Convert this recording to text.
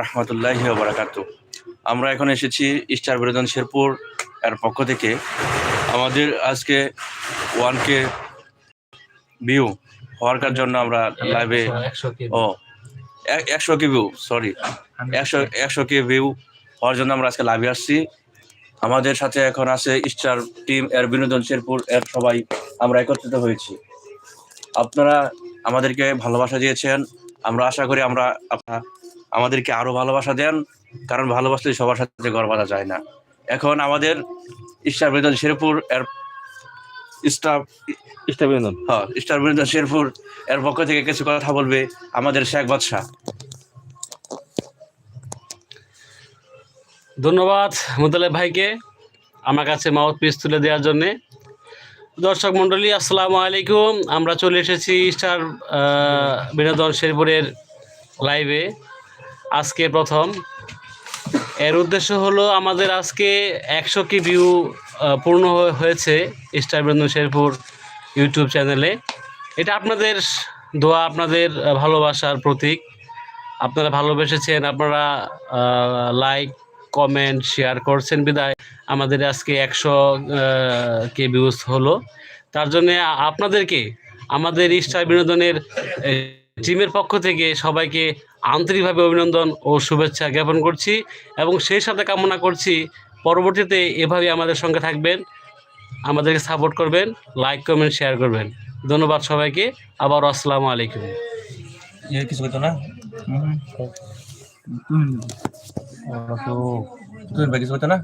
রহমতুল্লাহ বারাকাত আমরা এখন এসেছি স্টার বিনোদন শেরপুর এর পক্ষ থেকে। আমাদের আজকে ওয়ান কে ভিউ হওয়ার জন্য আমরা লাইভে ও একশো কে ভিউ সরি একশো একশো কে ভিউ হওয়ার জন্য আমরা আজকে লাইভে আসছি। আমাদের সাথে এখন আছে স্টার টিম এর বিনোদন শেরপুর এর সবাই। আমরা একত্রিত হয়েছি। আপনারা আমাদেরকে ভালোবাসা দিয়েছেন। আমরা আশা করি আমরা আপনারা আমাদেরকে আরও ভালোবাসা দেন কারণ ভালোবাসলে সবার সাথে গড় বাঁধা যায় না। এখন আমাদের স্টার বিনোদন শেরপুর এর স্টাফ ইস্টা বিনোদন? হ্যাঁ স্টার বিনোদন শেরপুর এর পক্ষ থেকে কিছু কথা বলবে আমাদের শেখ বাদশাহ। ধন্যবাদ মুতালেব ভাইকে আমার কাছে মাউথ পিস তুলে দেওয়ার জন্যে। দর্শক মণ্ডলী আসসালামু আলাইকুম। আমরা চলে এসেছি স্টার আহ, বিনোদন শেরপুরের লাইভে আজকে প্রথম। এর উদ্দেশ্য হলো আমাদের আজকে একশো কি ভিউ পূর্ণ হয়ে- হয়েছে স্টার বিনোদন শেরপুর ইউটিউব চ্যানেলে এটা আপনাদের দোয়া, আপনাদের ভালোবাসার প্রতীক। আপনারা ভালোবেসেছেন, আপনারা লাইক কমেন্ট শেয়ার করছেন বিদায়। আমাদের আজকে একশো কে ভিউজ হলো। তার জন্যে আপনাদেরকে, আমাদের স্টার বিনোদনের টিমের পক্ষ থেকে সবাইকে আন্তরিকভাবে অভিনন্দন ও শুভেচ্ছা জ্ঞাপন করছি এবং সেই সাথে কামনা করছি পরবর্তীতে এভাবে আমাদের সঙ্গে থাকবেন আমাদেরকে সাপোর্ট করবেন লাইক কমেন্ট শেয়ার করবেন। ধন্যবাদ সবাইকে আবার আসসালামু আলাইকুম। ইয়ে কিছু করতো না? তুমি কিছু করতো না?